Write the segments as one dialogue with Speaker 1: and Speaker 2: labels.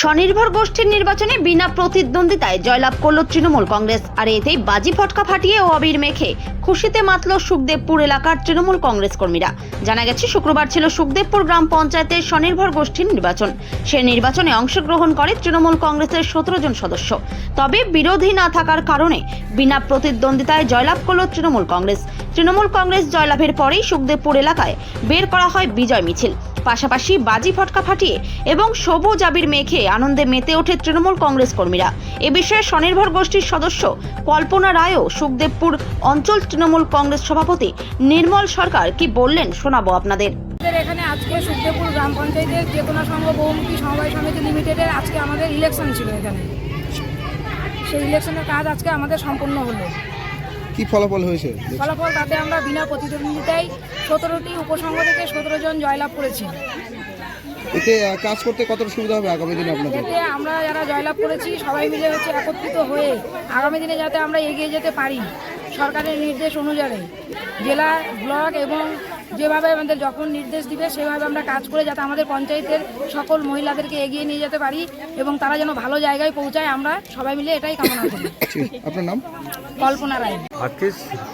Speaker 1: স্বনির্ভর গোষ্ঠীর নির্বাচনে বিনা প্রতিদ্বন্দ্বিতায় জয়লাভ করল তৃণমূল কংগ্রেস। আর এতেই বাজি ফটকা ফাটিয়ে ও অবির মেখে খুশিতে মাতল সুখদেবপুর এলাকার তৃণমূল কংগ্রেস কর্মীরা। জানা গেছে, শুক্রবার ছিল সুখদেবপুর গ্রাম পঞ্চায়েতের স্বনির্ভর গোষ্ঠীর নির্বাচন। সে নির্বাচনে অংশগ্রহণ করে তৃণমূল কংগ্রেসের সতেরো জন সদস্য। তবে বিরোধী না থাকার কারণে বিনা প্রতিদ্বন্দ্বিতায় জয়লাভ করল তৃণমূল কংগ্রেস। তৃণমূল কংগ্রেস জয়লাভের পরেই সুখদেবপুর এলাকায় বের করা হয় বিজয় মিছিল। পাশাপাশি বাজি ফটকা ফাটিয়ে এবং সবুজ আবির মেখে আনন্দে মেতে ওঠে তৃণমূল কংগ্রেস কর্মীরা। এ বিষয়ে স্বনির্ভর গোষ্ঠীর সদস্য কল্পনা রায়ও সুখদেবপুর অঞ্চল তৃণমূল কংগ্রেস সভাপতি নির্মল সরকার কি বললেন শোনাবো আপনাদের।
Speaker 2: এখানে আজকে সুখদেবপুর গ্রাম পঞ্চায়েতের চেতনা সংঘ বহুমুখী সমবায় সমিতি লিমিটেডের আজকে আমাদের ইলেকশন ছিল এখানে। সেই ইলেকশনের কাজ আজকে আমাদের সম্পূর্ণ হলো।
Speaker 3: কি ফলাফল হয়েছে?
Speaker 2: ফলাফল তাতে আমরা বিনা প্রতিদ্বন্দ্বিতায় সতেরোটি উপসংঘ থেকে সতেরো জন জয়লাভ করেছি।
Speaker 3: এতে কাজ করতে কতটা সুবিধা হবে আগামী দিনে আপনাদের?
Speaker 2: এতে আমরা যারা জয়লাভ করেছি সবাই মিলে হচ্ছে একত্রিত হয়ে আগামী দিনে যাতে আমরা এগিয়ে যেতে পারি সরকারের নির্দেশ অনুযায়ী। জেলা ব্লক এবং যেভাবে আমাদের যখন নির্দেশ দিবে সেভাবে আমরা কাজ করে যাতে আমাদের পঞ্চায়েতের সকল মহিলাদেরকে এগিয়ে নিয়ে যেতে পারি এবং তারা যেন ভালো জায়গায় পৌঁছায় আমরা সবাই মিলে এটাই কামনা করি।
Speaker 3: আপনার নাম?
Speaker 2: কল্পনা রায়।
Speaker 4: আজকে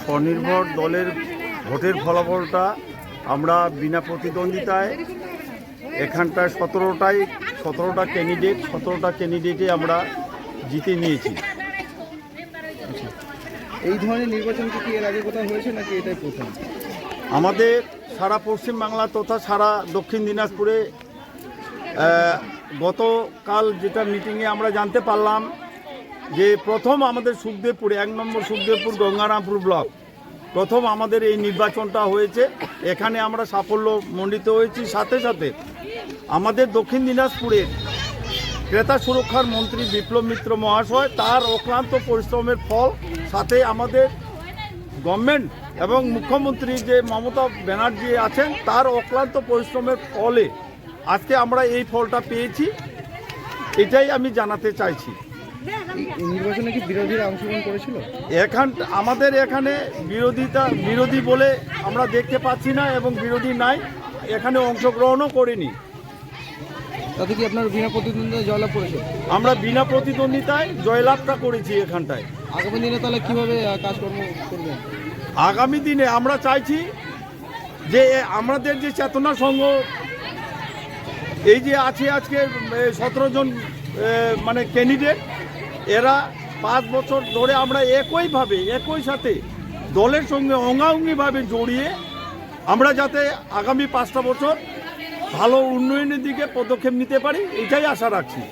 Speaker 4: স্বনির্ভর দলের ভোটের ফলাফলটা আমরা বিনা প্রতিদ্বন্দ্বিতায় এখানটায় সতেরোটায় সতেরোটা ক্যান্ডিডেট সতেরোটা ক্যান্ডিডেটে আমরা জিতে নিয়েছি।
Speaker 3: এই ধরনের নির্বাচন কি এর আগে কোথাও হয়েছে নাকি এটাই প্রথম?
Speaker 4: আমাদের সারা পশ্চিমবাংলা তথা সারা দক্ষিণ দিনাজপুরে গতকাল যেটা মিটিংয়ে আমরা জানতে পারলাম যে প্রথম আমাদের সুখদেবপুরে এক নম্বর সুখদেবপুর গঙ্গারামপুর ব্লক প্রথম আমাদের এই নির্বাচনটা হয়েছে। এখানে আমরা সাফল্য মণ্ডিত হয়েছি। সাথে সাথে আমাদের দক্ষিণ দিনাজপুরের ক্রেতা সুরক্ষার মন্ত্রী বিপ্লব মিত্র মহাশয়, তার অক্লান্ত পরিশ্রমের ফল, সাথে আমাদের গভর্নমেন্ট এবং মুখ্যমন্ত্রী যে মমতা ব্যানার্জি আছেন, তার অক্লান্ত পরিশ্রমের ফলে আজকে আমরা এই ফলটা পেয়েছি। এটাই আমি জানাতে চাইছি।
Speaker 3: নির্বাচনে কি বিরোধীরা অংশগ্রহণ করেছিল?
Speaker 4: এখান আমাদের এখানে বিরোধিতা বিরোধী বলে আমরা দেখতে পাচ্ছি না এবং বিরোধী নাই এখানে অংশগ্রহণও করিনি।
Speaker 3: তাতে কি আপনার বিনা প্রতিদ্বন্দ্বিতা জয়লাভ করেছে?
Speaker 4: আমরা বিনা প্রতিদ্বন্দ্বিতায় জয়লাভটা করেছি এখানটায়।
Speaker 3: আগামী দিনে তাহলে কীভাবে কাজকর্ম করবেন?
Speaker 4: আগামী দিনে আমরা চাইছি যে আমাদের যে চেতনা সংঘ এই যে আছে আজকে সতেরো জন মানে ক্যান্ডিডেট এরা পাঁচ বছর ধরে আমরা একইভাবে, একই সাথে দলের সঙ্গে অঙ্গাঙ্গিভাবে জড়িয়ে আমরা যাতে আগামী পাঁচটা বছর ভালো উন্নয়নের দিকে পদক্ষেপ নিতে পারি, এটাই আশা রাখছি।